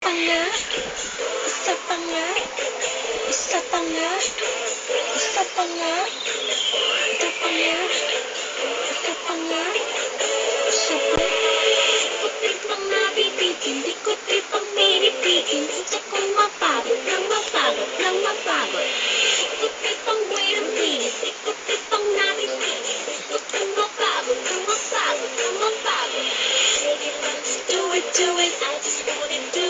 pa nga, isa pa nga, isa pa nga, isa pa nga, isa pa nga, isa pa isa pa ko pang nabibitin, di ko di pang minipitin. Gusto kong nang mapagod, nang mapagod. Di pang wait a minute, di ko di pang nabibitin. Gusto kong mapagod, nang mapagod, nang mapagod. Do it, do it I just wanna do it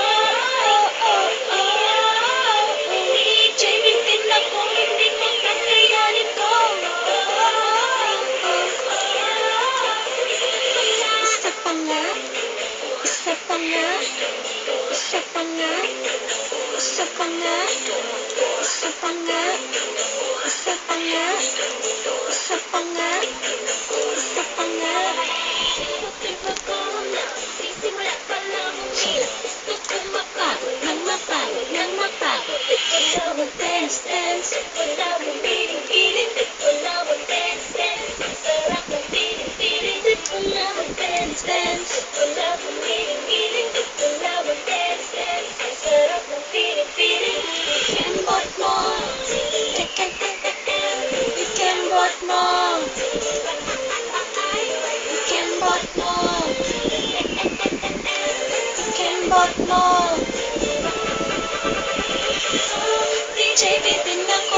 Nga Isa pa nga Isa pa nga Isa pa nga Isa pa nga Isa pa nga Isa pa nga Sisimula pa lang Gusto kong mapagod Nang mapagod Nang mapagod Wala mong dance dance Wala mong piling piling Wala mong dance dance sarap ng piling piling Wala mong dance dance บดมองเข็มบดมองเข็มบดมองดีใจเป็นนัก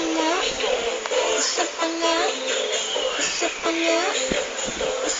pa nga, isa pa nga, isa pa nga, isa